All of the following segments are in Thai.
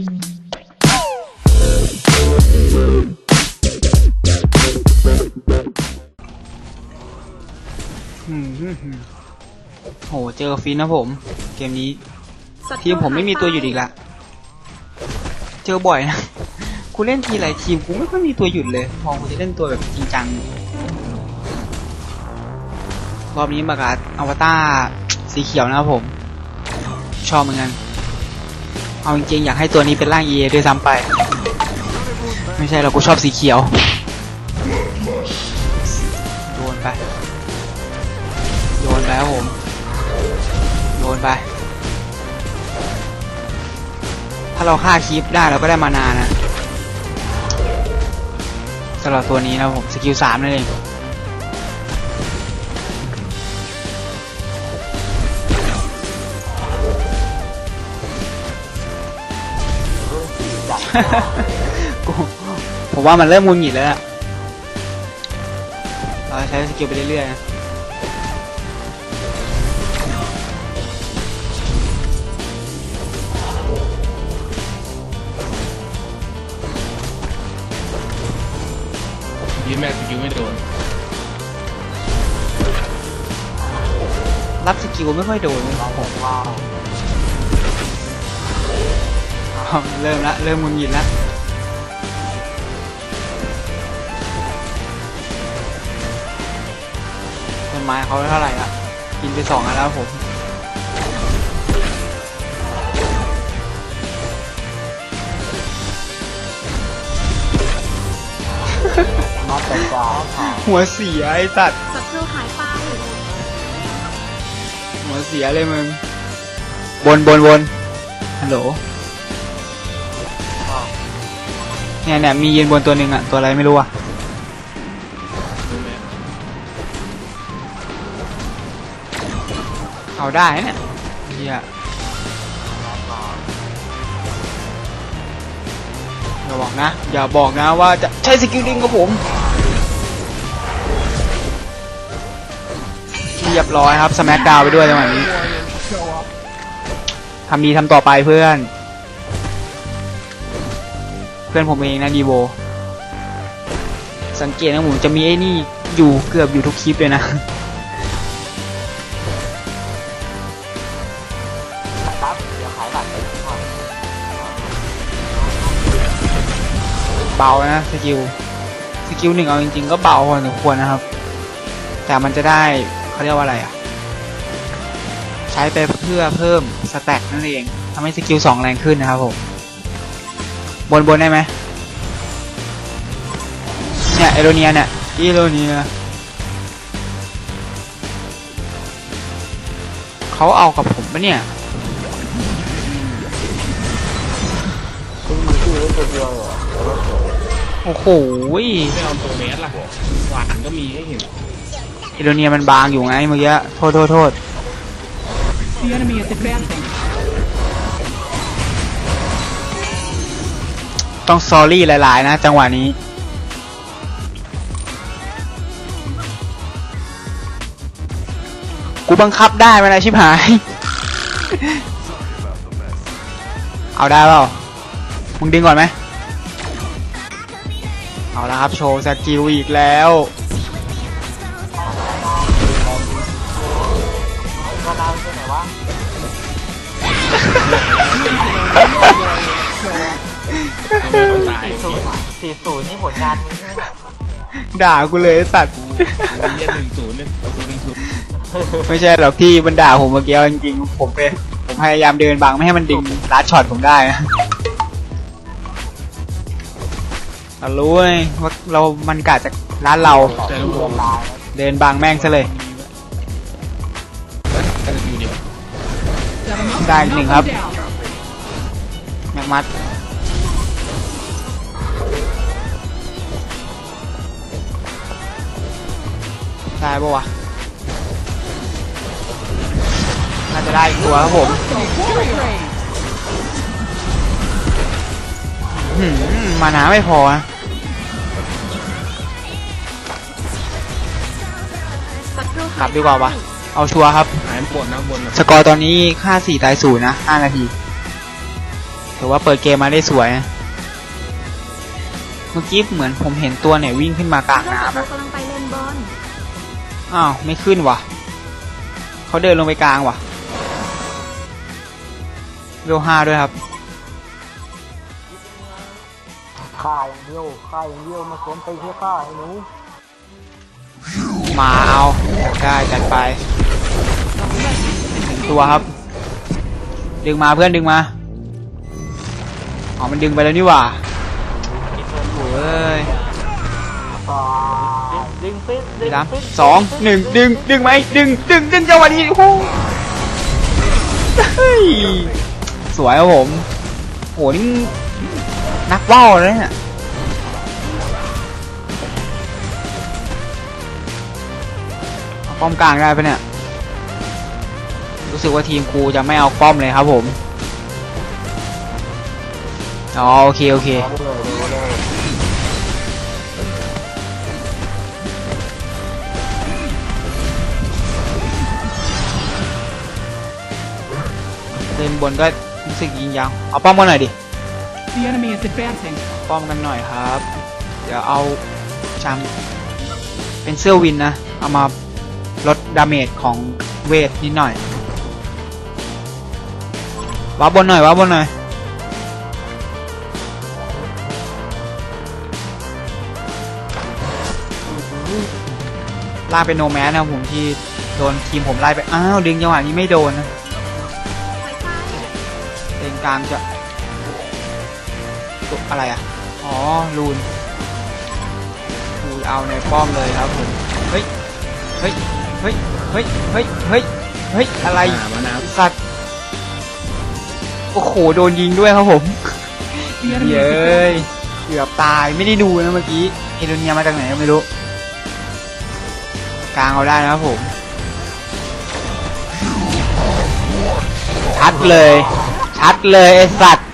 อืมฮึ่มฮึ่มโห เจอฟินนะผม เกมนี้ ทีมผมไม่มีตัวหยุดอีกละ เจอบ่อยนะ กูเล่นทีไรทีมกูไม่ค่อยมีตัวหยุดเลยมองกูจะเล่นตัวแบบจริงจัง รอบนี้มากาอวตารสีเขียวนะครับผม ชอบเหมือนกัน เอาจริงๆอยากให้ตัวนี้เป็นร่าง EA ด้วยซ้ำไป ไม่ใช่เรากูชอบสีเขียว โยนไป โยนไปครับผม โยนไป ถ้าเราฆ่าคีปได้เราก็ได้มานานะสำหรับตัวนี้นะผมสกิลสามนั่นเอง ผมว่ามันเริ่มงุนหงิดแล้วอะเราใช้สกิลไปเรื่อยๆนะยืนแม่สกิลไม่โดนรับสกิลไม่ค่อยโดนเลยผมว้าว เริ่มละเริ่มงุนหงิดละต้นไม้เขาเท่าไหร่ละกินไปสองอันแล้วผมมาแต่กว่าค่ะหัวเสียไอ้สัตว์ศัตรูหายไปหัวเสียเลยมึงบนบนบนฮัลโหล เนี่ยเนี่ยมียืนบนตัวหนึ่งอะตัวอะไรไม่รู้อะเอาได้เนี่ยเฮียอย่าบอกนะ อย่าบอกนะว่าจะใช้สกิลดิงกับผมเรียบร้อยครับ สมักดาวไปด้วยจังหวะนี้ทำดีทำต่อไปเพื่อน เพื่อนผมเองนะดีโวสังเกตนะผมจะมีไอ้นี่อยู่เกือบอยู่ทุกคลิปเลยนะเดี๋ยวขายบัตรไปก่อนเบานะสกิลสกิลหนึ่งเอาจริงๆก็เบาพอสมควรนะครับ แต่มันจะได้เขาเรียกว่าอะไรอะ ใช้ไปเพื่อเพิ่มสแต็กนั่นเองทำให้สกิลสองแรงขึ้นนะครับผม บนบนได้ไหมเนี่ยเอโรเนียเนี่ยอีโรเนียเขาเอากับผมปะเนี่ยคุณมีชื่อเล่นตัวเดียวเหรอแล้วก็เฉยโอ้โหไม่เอาตัวเมสล่ะหวานก็มีให้เห็นเอโรเนียมันบางอยู่ไงเมื่อกี้โทษโทษโทษ The enemy is advancing. ต้องซอรี่หลาย ๆ นะ จังหวะนี้ กูบังคับได้ไหมนะชิบหาย เอาได้เปล่า มึงดึงก่อนไหม เอาละครับโชว์สกิลอีกแล้ว ต้องตายสี่ศูนย์สี่ศูนย์นี่ผลงานมึงใช่ไหมด่ากูเลยไอ้สัตว์ เยี่ยหนึ่งศูนย์เนี่ยเอาศูนย์หนึ่งศูนย์ไม่ใช่หรอกพี่มันด่าผมเมื่อกี้เอาจริงๆผมเป็นผมพยายามเดินบังไม่ให้มันดึงลัดช็อตผมได้นะเรารู้ไงว่าเรามันกะจากร้านเรา แต่ลูกเดือนลายเดินบังแม่งซะเลยแค่สกิลเดียวได้อีกหนึ่งครับแม็กมัด ได้ปะวะน่าจะได้อีกตัวครับผมหืมมานาไม่พอนะกลับดีกว่าวะเอาชัวร์ครับ หายบนนะบนนะสกอร์ตอนนี้ค่าสี่ตายศูนย์นะห้านาทีถือว่าเปิดเกมมาได้สวย เมื่อกี้เหมือนผมเห็นตัวเนี่ยวิ่งขึ้นมากลางน้ำอะ อลอ้าว ไม่ขึ้นว่ะเขาเดินลงไปกลางว่ะเวลห้าด้วยครับฆ่าอย่างเดียวฆ่าอย่างเดียวมาสวมไปเพื่อฆ่าไอ้หนูมาเอาได้จัดไปถึงตัวครับ ดึงมาเพื่อนดึงมาอ๋อมันดึงไปแล้วนี่หว่าโอ้ย มฟิตสองหนึ่งดึงดึงไหมดึงดึงดึงจังหวะนี้โอ้โหเฮ้ยสวยครับผมโอ้นี่นักว่าวเลยเนี่ยเอาป้อมกลางได้ปะเนี่ย รู้สึกว่าทีมกูจะไม่เอาป้อมเลยครับผม อ๋อโอเค โอเค บนก็รู้สึกยิงยาวเอาป้อมมาหน่อยดิ The enemy is advancing. ป้อมกันหน่อยครับ เดี๋ยวเอาจำเป็นเสื้อวินนะ เอามาลดดาเมจของเวทนิดหน่อยว้าบนหน่อยว้าบนหน่อยลากเป็นโนแมสนะครับผมที่โดนทีมผมไล่ไป อ้าว ดึงจังหวะนี้ไม่โดนนะถอยไปเล นกลางจะตัวอะไรอะ อ๋อรูนรูนเอาในป้อมเลยครับผมเฮ้ยเฮ้ยเฮ้ยเฮ้ยเฮ้ยเฮ้ยเฮ้ยอะไรอ่ามานะสัตว์โอ้โหโดนยิงด้วยครับผม The enemy เย้ is advancing. ยเกือบตายไม่ได้ดูนะเมื่อกี้เอโดเนียมาจากไหนก็ไม่รู้ กลางเอาได้นะครับผมชัดเลย ชัดเลยไอสัตว์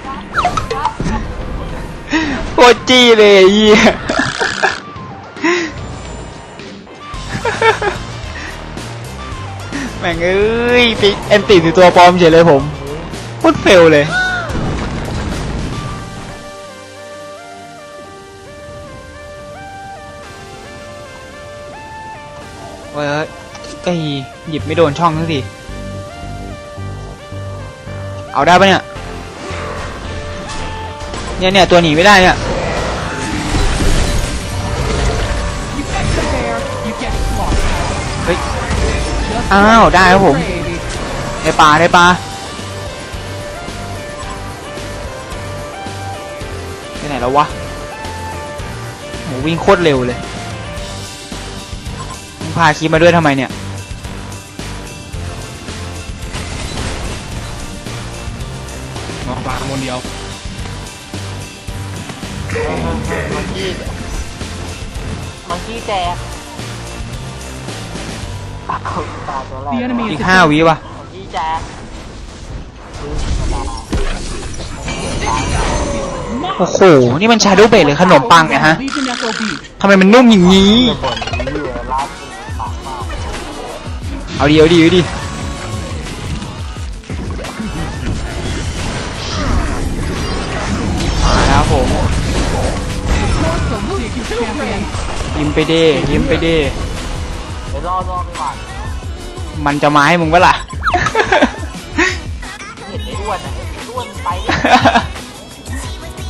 โคจี้เลยไอ้เหี้ยแม่งเอ้ยปิแอนติดตัวปลอมเฉยเลยผมโคตรเฟลเลยเว้ยไอ้หยิบไม่โดนช่องทั้งที เอาได้ปะเนี่ย เนี่ยเนี่ยตัวหนีไม่ได้เนี่ยเฮ้ย อ้าว ได้ครับผม ในป่าในป่าไปไหนแล้ววะโหวิ่งโคตรเร็วเลยพาคีมาด้วยทำไมเนี่ย คนเดียวมังกี้มังกี้แจกอ้าวตายตัวแรก The enemy อี is กห้าวิ advancing. วะมังกี้แจก โอ้โห นี่มันชาโดว์เบดหรือขนมปังเนี่ยฮะ Legion FOB. ทำไมมันนุ่มอย่างนี้จะบ่นเหี้ยร้านจริงปากมากเอาดีเอาดีเอาดี ไปเด้ยิ้มไปเด้เดี๋ยวรอรอไปก่อนมันจะมาให้มึงปะล่ะ เห็นไอ้อ้วนนะไอ้อ้วนไปดิ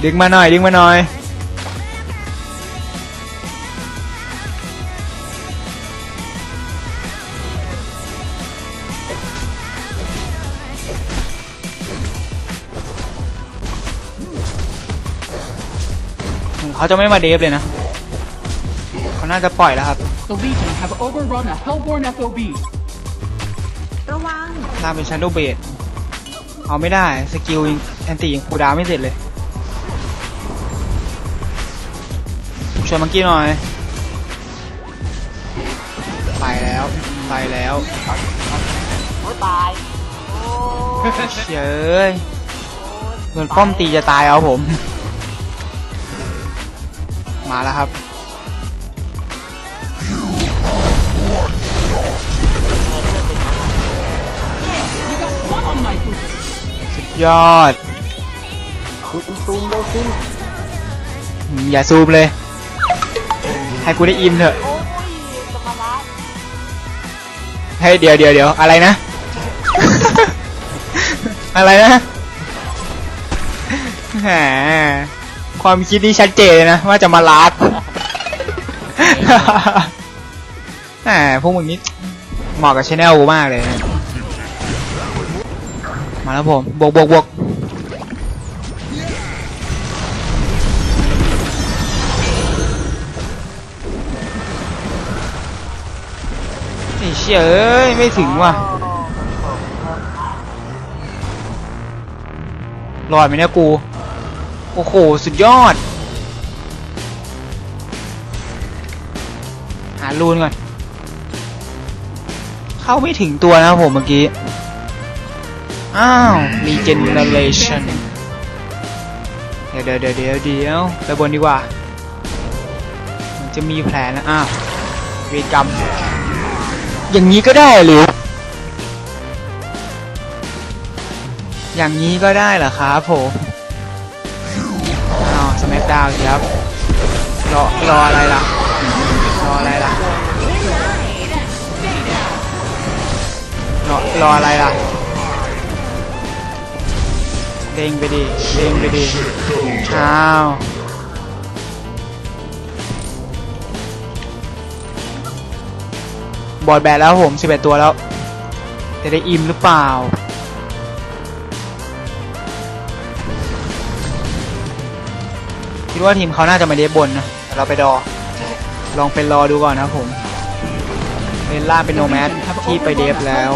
ดึงมาหน่อยดึงมาหน่อย เขาจะไม่มาเดฟเลยนะ เขาน่าจะปล่อยแล้วครับ The Legion have overrun a Hellborn FOB. ระวังล่างเป็นชันโดเบดเอาไม่ได้ สกิลยังแอนตี้ยังคูลดาวน์ไม่เสร็จเลยช่วยมังกี้หน่อย ไปแล้ว ไปแล้วโอ้ยตาย โอ้ยเฉยโดนป้อมตีจะตายเอาผม มาแล้วครับ ยอดคุณซูมได้ซิอืมอย่าซูมเลย ให้กูได้อิมเถอะเฮ้ยเดี๋ยวเดี๋ยวเดี๋ยวอะไรนะ อะไรนะแหมความคิดนี่ชัดเจนเลยนะ ว่าจะมาลาด แหมพวกมึงนี่เหมาะกับชแนลกูมากเลยนะ มาแล้วผมบวกบวกบวกไอ้เชี่ยเอ้ย ไม่ถึงว่ะรอดไหมเนี่ยกู โอ้โห สุดยอด หารูนก่อน เข้าไม่ถึงตัวนะผมเมื่อกี้ อ้าว regeneration เดี๋ยวเดี๋ยวเดี๋ยวเดี๋ยวเดี๋ยวไปบนดีกว่ามันจะมีแผลนะ อ้าวเวรกรรม อย่างนี้ก็ได้หรือ อย่างนี้ก็ได้เหรอครับผมอ้าวสแม k ดาวครับ รอ รออะไรล่ะ รออะไรล่ะ รอรออะไรล่ะ เด้งไปดิเด้งไปดิอ้าวบอดแบนแล้วผม11ตัวแล้ว จะได้อิ่มหรือเปล่า คิดว่าทีมเขาน่าจะมาเดฟบนนะแต่เราไปดอลองเป็นรอดูก่อนนะผม เป็นล่าเป็นโนแมสที่ไปเดฟแล้ว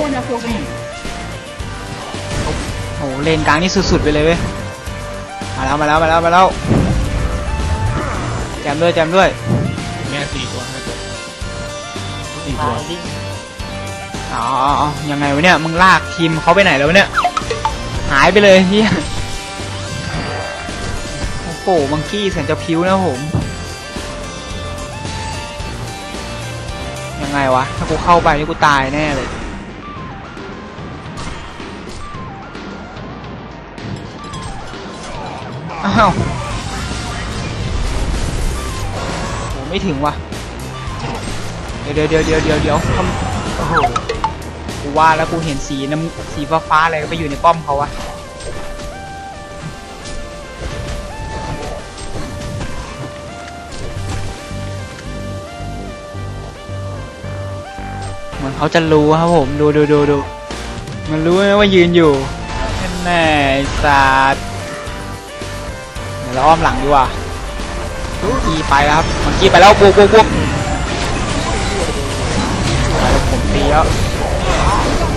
โอ้โหเลนกลางนี่สุดๆไปเลยเว้ยมาแล้วมาแล้วมาแล้วมาแล้วแจมด้วยแจมด้วยแม่สี่ตัวห้าตัวสี่ตัวอ๋ออ๋อยังไงวะเนี่ยมึงลากทีมเขาไปไหนแล้ววะเนี่ยหายไปเลยเฮียโอ้โหมังกี้แสนจะพิ้วนะผมยังไงวะถ้ากูเข้าไปนี่กูตายแน่เลย อ้าวโหไม่ถึงว่ะ เดี๋ยวเดี๋ยวเดี๋ยวเดี๋ยวเดี๋ยวทำโอ้โหกูว่าแล้วกูเห็นสีน้ำสีฟ้าฟ้าๆอะไรไปอยู่ในป้อมเขาวะเหมือนเขาจะรู้ครับผมดูดูดูดูมันรู้นะว่ายืนอยู่แน่สัตว์ ดี๋ยวเราอ้อมหลังดีกว่ากีไปแล้วครับมันกีไปแล้วบวกบวกบวกไปแล้วผมตีแล้ว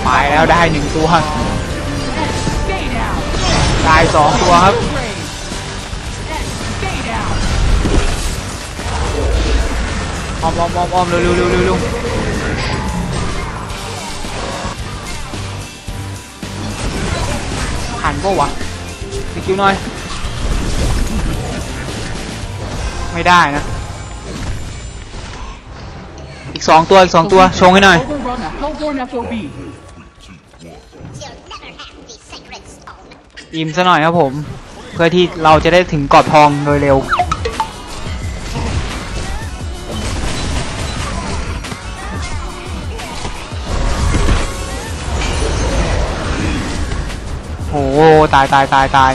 ไปแล้วได้หนึ่งตัว ได้สองตัวครับอ้อมอ้อมอ้อมอ้อมเร็วเร็วเร็วเร็วเร็วหันปะวะสกิลหน่อย ไม่ได้นะ อีกสองตัวอีกสองตัวชงให้หน่อย Hellborn FOB. You'll never have the sacred stone. อิ่มซะหน่อยครับผม เพื่อที่เราจะได้ถึงกอดทองโดยเร็ว โอ้โหตายตายตายตาย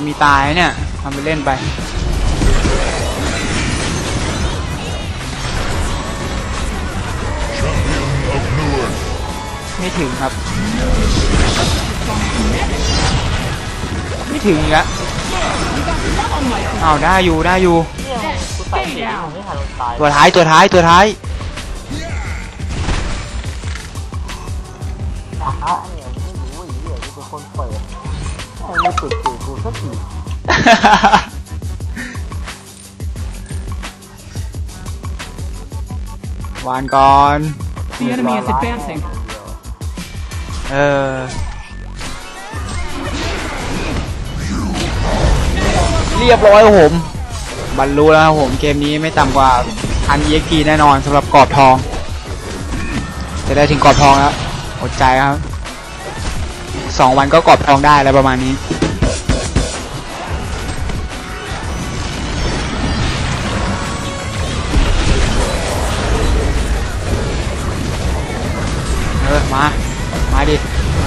จะมีตายเนี่ยทำไปเล่นไป ไม่ถึงครับ ไม่ถึงอีกแล้วเอาได้อยู่ได้อยู่ ตัวท้ายตัวท้ายตัวท้ายอะเนี่ยไม่รู้ว่าอีเหี้ยกูเป็นคนเปิดไม่เปิดสื่อกูสั กทีวานก่อน The enemy is advancing. เออ เรียบร้อยครับผม บรรลุแล้วครับผมเกมนี้ไม่ต่ำกว่าพัน EXP แน่นอนสำหรับกรอบทอง จะได้ถึงกรอบทองแล้วอดใจครับสองวันก็กรอบทองได้อะไรประมาณนี้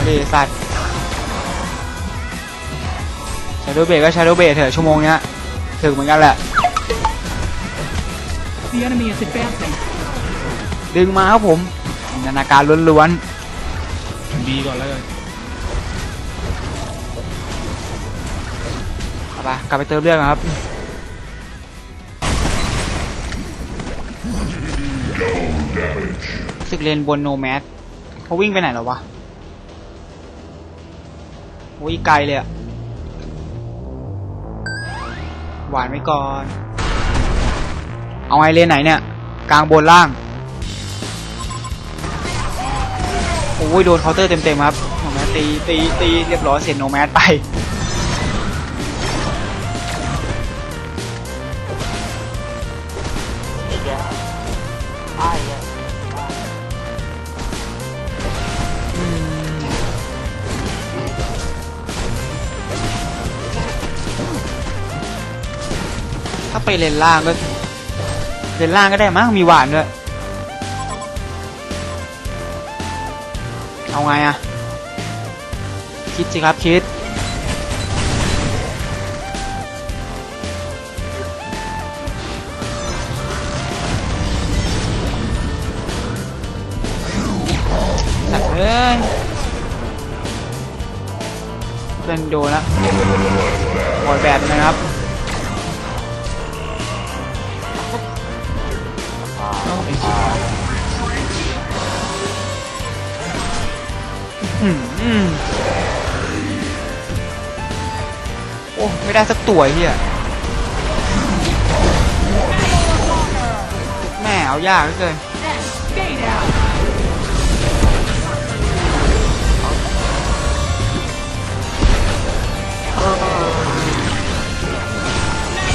ดิมาดิไอ้สัตว์ชาโดเบก็ชาโดเบเถอะชั่วโมงเนี้ยถึงเหมือนกันแหละ The enemy is advancing. ดึงมาครับผมจินตนาการล้วนบีก่อนแล้วกันๆเอาไปกลับไปเติมเรื่องครับสึกเลนบนโนแมสเขาวิ่งไปไหนแล้ววะโอ้ยไกลเลยอะหวานไว้ก่อน เอาไงเลนไหนเนี่ย กลางบนล่าง โอ้ยโดนเคาน์เตอร์เต็มๆครับโนแมสตีตีตีเรียบร้อยเสร็จโนแมสไป ไปเลนล่างก็เลนล่างก็ได้มั้งมีหวานด้วยเอาไงอะคิดสิครับคิดสัตว์เอ้ยเป็นโดนล้วบอยแบบนะครับ อืมอืมโอ้ไม่ได้สักตัวไอ้เฮียแม่เอายากเหลือเกิน Stay down.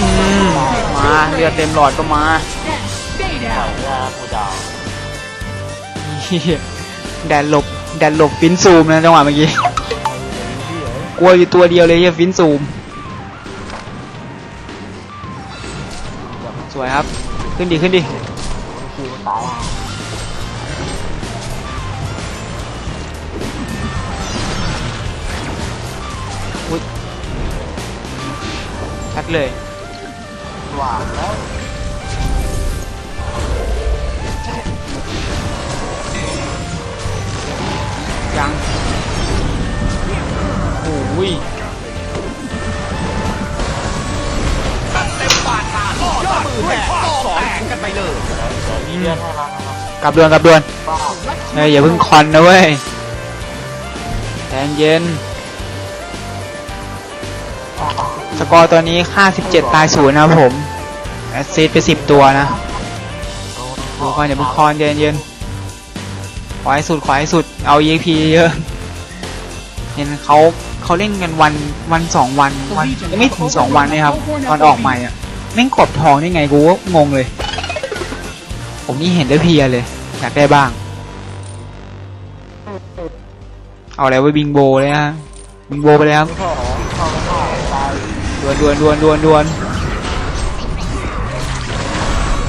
อืมมาเลือดเต็มหลอดก็มา Stay ใส่ down. ยากูดาวเหี้ยแดนหลบแดนหลบฟินซูมนะจังหวะเมื่อกี้ กลัวอยู่ตัวเดียวเลยเฮียฟินซูม สวยครับ ขึ้นดิขึ้นดิคิวตายชัดเลยหวานแล้ว อ้ยมีเลือดให้เรานะครับกลับด่วนกลับด่วนบ้าเฮ้ยอย่าเพิ่งคอนนะเว้ยใจเย็น สกอร์ตัวนี้ค่า 17 ตายศูนย์นะครับผม แอสซิสไป 10 ตัวนะดูคอนอย่าเพิ่งคอนเย็นเย็นขอให้สุดขอให้สุดเอา EXP เยอะ เห็นเขา เขาเล่นกันวันวันสองวันวันยังไม่ถึงสองวันเลยครับตอนออกใหม่อะแม่งกรอบทองได้ไงกูก็งงเลย ผมนี่เห็นได้เพลียเลย อยากได้บ้าง เอาอะไรไว้บิงโบเลยนะบิงโบไปเลยครับแค่เข้าไปฆ่าตายดวนดวนดวนดวนดวน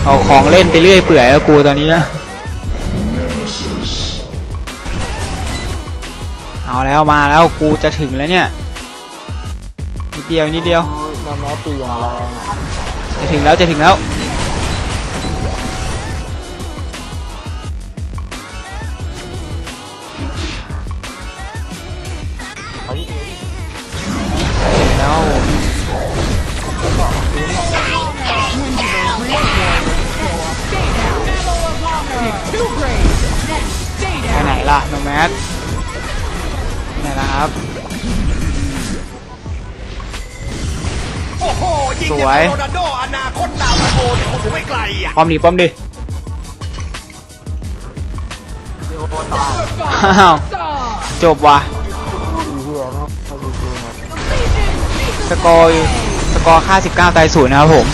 เอาของเล่นไปเรื่อยเปื่อยแล้วกูตอนนี้นะ เอาแล้วมาแล้วกูจะถึงแล้วเนี่ยนิดเดียวนิดเดียวน้ำแม้ตีอย่างแรงอะจะถึงแล้วจะถึงแล้ว สวย โรนัลโดอนาคตดาวตะโกนคงถึงไม่ไกลอะป้อมดิป้อมดิเดี๋ยวโดนตายอ้าวจบว่ะอีเหี้ยนะไม่ดูดูนะสกอร์อยู่สกอร์ค่า 19ตายศูนย์นะครับผม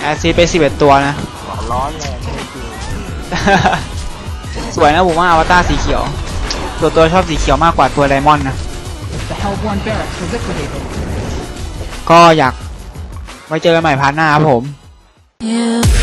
แอสซีไป 11 ตัวนะหัวร้อนแรงไม่จริงสวยนะผมว่าอวตารสีเขียว ตัวตัวชอบสีเขียวมากกว่าตัวไดมอนด์นะ The Hellborn barracks are liquidated. ก็อยากไว้เจอกันใหม่พาร์ทหน้าครับผม You